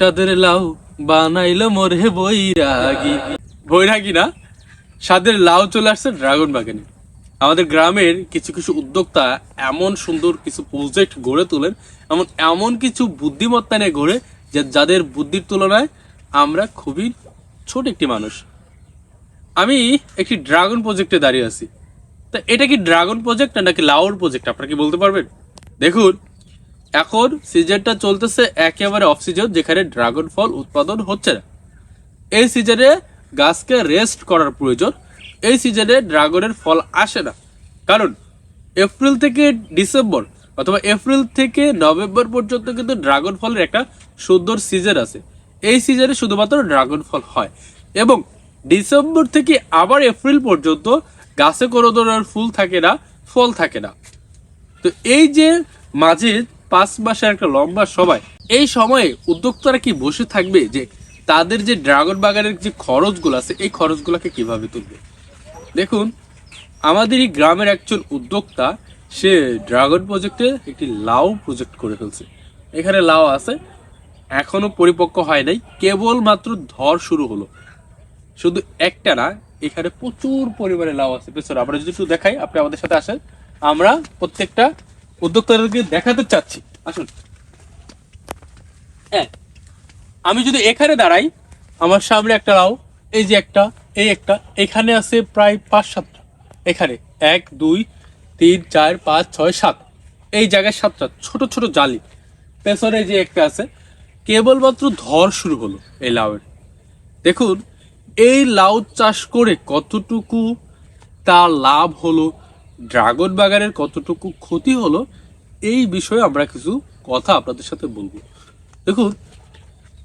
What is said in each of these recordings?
সাদের লাউ বানাইলো মোরে বৈরাগী। বৈরাগী না? সাদের লাউ চলে আসছে ড্রাগন বাগানে। আমাদের গ্রামের কিছু কিছু উদ্যোক্তা এমন সুন্দর কিছু প্রজেক্ট গড়ে তোলেন, এমন এমন কিছু বুদ্ধিমত্তা নিয়ে গড়ে যে যাদের বুদ্ধির তুলনায় আমরা খুবই ছোট একটি মানুষ। আমি একটি ড্রাগন প্রজেক্টে দাঁড়িয়ে আছি। তা এটা কি ড্রাগন প্রজেক্ট নাকি লাউর প্রজেক্ট আপনারা কি বলতে পারবেন? দেখুন এখন সিজনটা চলতেছে একেবারে অফ সিজন যেখানে ড্রাগন ফল উৎপাদন হচ্ছে না। এই সিজনে গাছকে রেস্ট করার প্রয়োজন। এই সিজনে ড্রাগনের ফল আসে না। কারণ এপ্রিল থেকে ডিসেম্বর অথবা এপ্রিল থেকে নভেম্বর পর্যন্ত কিন্তু ড্রাগন ফলের একটা সুন্দর সিজন আছে। এই সিজনে শুধুমাত্র ড্রাগন ফল হয়। এবং ডিসেম্বর থেকে আবার এপ্রিল পর্যন্ত গাছে কোনো ধরনের ফুল থাকে না, ফল থাকে না। তো এই যে মাঝে পাঁচ মাসের একটা লম্বা সময়। এই সময়ে উদ্যোক্তারা কি বসে থাকবে যে তাদের যে ড্রাগন বাগানের যে খরচগুলো আছে, এই খরচগুলোকে কীভাবে তুলবে? দেখুন, আমাদের এই গ্রামের একজন উদ্যোক্তা, সে ড্রাগন প্রজেক্টে একটি লাউ প্রজেক্ট করে ফেলছে। এখানে লাউ আছে, এখনও পরিপক্ক হয় নাই, কেবলমাত্র ধর শুরু হলো। শুধু একটা না, এখানে প্রচুর পরিমাণে লাউ আছে। পেছনে আমরা যদি একটু দেখাই, আপনি আমাদের সাথে আসেন। আমরা প্রত্যেকটা উদ্যোক্তাদেরকে দেখাতে চাচ্ছি। আসুন। হ্যাঁ আমি যদি এখানে দাঁড়াই, আমার সামনে একটা লাউ এই যে একটা, এই একটা, এখানে আছে প্রায় পাঁচ সাতটা। এখানে এক, দুই, তিন, চার, পাঁচ, ছয়, সাত। এই জায়গায় সাতটা, ছোট ছোট জালি। পেছনে যে একটা আছে, কেবলমাত্র ধর শুরু হলো এই লাউয়ের। দেখুন, এই লাউ চাষ করে কতটুকু তার লাভ হলো ড্রাগন বাগানের কতটুকু ক্ষতি হলো, এই বিষয়ে আমরা কিছু কথা আপনাদের সাথে বলব। দেখুন,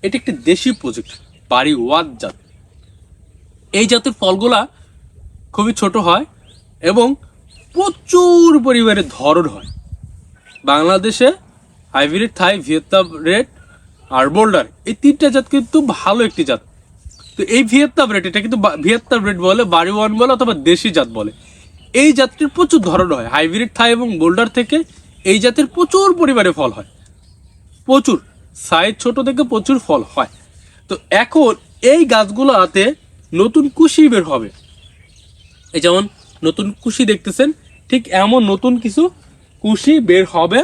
এটি একটি দেশি প্রজেক্ট বাড়ি ওয়াদ জাত। এই জাতের ফলগুলা খুবই ছোট হয় এবং প্রচুর পরিমাণে ধরন হয়। বাংলাদেশে হাইব্রিড থাই, ভিয়েতনাম রেড, আর বোল্ডার, এই তিনটা জাত কিন্তু ভালো একটি জাত। তো এই ভিয়েতনাম রেড, এটা কিন্তু ভিয়েতনাম রেড বলে বাড়ি ওয়ান বলে অথবা দেশি জাত বলে। এই জাতটির প্রচুর ধরন হয়। হাইব্রিড থাই এবং বোল্ডার থেকে এই জাতের প্রচুর পরিমাণে ফল হয়। প্রচুর। সাইজ ছোট থেকে প্রচুর ফল হয়। তো এখন এই গাছগুলোতে নতুন কুশি বের হবে। এই যেমন নতুন কুশি দেখতেছেন, ঠিক এমন নতুন কিছু কুশি বের হবে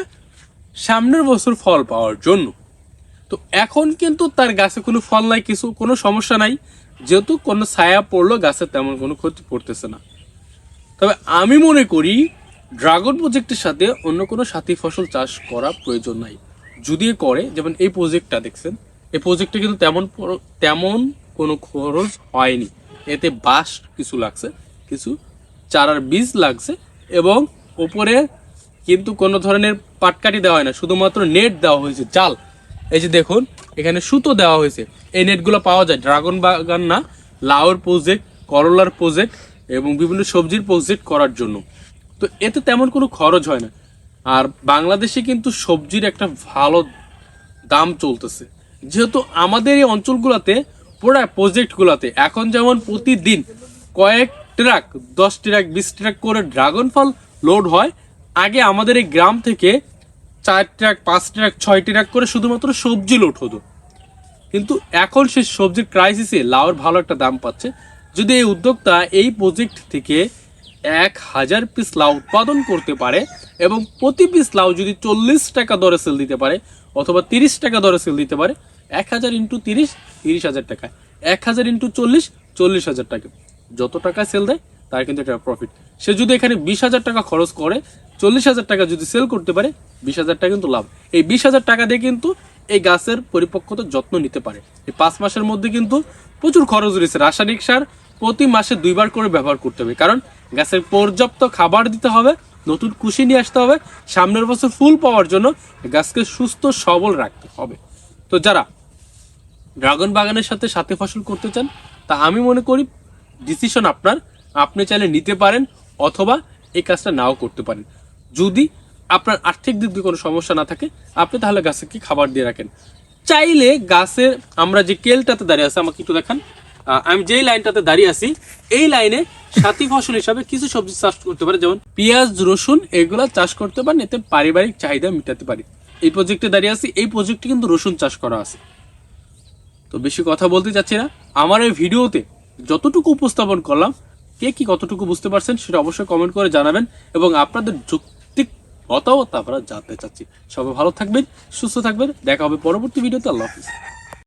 সামনের বছর ফল পাওয়ার জন্য। তো এখন কিন্তু তার গাছে কোনো ফল নাই, কিছু কোনো সমস্যা নাই। যেহেতু কোনো ছায়া পড়ল গাছের তেমন কোনো ক্ষতি পড়তেছে না। তবে আমি মনে করি ড্রাগন প্রজেক্টের সাথে অন্য কোনো সাথী ফসল চাষ করা প্রয়োজন নাই। যদি করে, যেমন এই প্রজেক্টটা দেখছেন এই প্রজেক্টে কিন্তু তেমন তেমন কোনো খরচ হয়নি। এতে বাঁশ কিছু লাগছে, কিছু চারার বীজ লাগছে এবং ওপরে কিন্তু কোনো ধরনের পাটকাঠি দেওয়া হয় না, শুধুমাত্র নেট দেওয়া হয়েছে, জাল। এই যে দেখুন, এখানে সুতো দেওয়া হয়েছে। এই নেটগুলো পাওয়া যায়। ড্রাগন বাগান না, লাউর প্রজেক্ট, করলার প্রজেক্ট এবং বিভিন্ন সবজির প্রজেক্ট করার জন্য। তো এতে তেমন কোনো খরচ হয় না। আর বাংলাদেশে কিন্তু সবজির একটা ভালো দাম চলতেছে। যেহেতু আমাদের এই অঞ্চলগুলোতে, পুরো প্রজেক্টগুলোতে এখন যেমন প্রতিদিন কয়েক ট্রাক, দশ ট্রাক, বিশ ট্রাক করে ড্রাগন ফল লোড হয়, আগে আমাদের এই গ্রাম থেকে চার ট্রাক, পাঁচ ট্রাক, ছয় ট্রাক করে শুধুমাত্র সবজি লোড হতো। কিন্তু এখন সে সবজির ক্রাইসিসে লাউর ভালো একটা দাম পাচ্ছে। যদি এই উদ্যোক্তা এই প্রজেক্ট থেকে এক হাজার পিস লাউ উৎপাদন করতে পারে এবং প্রতি পিস লাউ যদি চল্লিশ টাকা দরে সেল দিতে পারে অথবা তিরিশ টাকা দরে সেল দিতে পারে, এক হাজার ইন্টু তিরিশ তিরিশ হাজার টাকা। এক হাজার ইন্টু চল্লিশ চল্লিশ হাজার টাকা। যত টাকা সেল দেয়, তার কিন্তু এটা প্রফিট সে যদি এখানে বিশ হাজার টাকা খরচ করে, চল্লিশ হাজার টাকা যদি সেল করতে পারে, বিশ হাজার টাকা কিন্তু লাভ। এই বিশ হাজার টাকা দিয়ে কিন্তু এই গাছের পরিপক্কতার যত্ন নিতে পারে। এই পাঁচ মাসের মধ্যে কিন্তু প্রচুর খরচ রয়েছে। রাসায়নিক সার প্রতি মাসে দুইবার করে ব্যবহার করতে হবে। কারণ গাছের পর্যাপ্ত খাবার দিতে হবে, নতুন কুশি নিয়ে আসতে হবে, সামনের বছর ফুল পাওয়ার জন্য গাছকে সুস্থ, সবল রাখতে হবে। তো যারা ড্রাগন বাগানের সাথে সাথে ফসল করতে চান, তা আমি মনে করি ডিসিশন আপনার। আপনি চাইলে নিতে পারেন অথবা এই কাজটা নাও করতে পারেন। যদি আপনার আর্থিক দিক দিয়ে কোনো সমস্যা না থাকে, আপনি তাহলে গাছকে খাবার দিয়ে রাখেন। চাইলে গাছের আমরা যে কেলটাতে দাঁড়িয়ে আছে, আমাকে একটু দেখান। আমি যেই লাইনটাতে দাঁড়িয়ে আছি, এই লাইনে সাথী ফসল হিসাবে কিছু সবজি চাষ করতে পারে, যেমন পেঁয়াজ, রসুন, এগুলা চাষ করতে পারেন এতে পারিবারিক চাহিদা মেটাতে পারি। এই প্রজেক্টে দাঁড়িয়ে আছি, এই প্রজেক্টে কিন্তু রসুন চাষ করা আছে। তো বেশি কথা বলতে চাচ্ছি না। আমার এই ভিডিওতে যতটুকু উপস্থাপন করলাম, কে কি কতটুকু বুঝতে পারছেন সেটা অবশ্যই কমেন্ট করে জানাবেন এবং আপনাদের যৌক্তিক মতামত আপনারা জানতে চাচ্ছি। সবাই ভালো থাকবেন, সুস্থ থাকবেন। দেখা হবে পরবর্তী ভিডিওতে। আল্লাহ হাফিজ।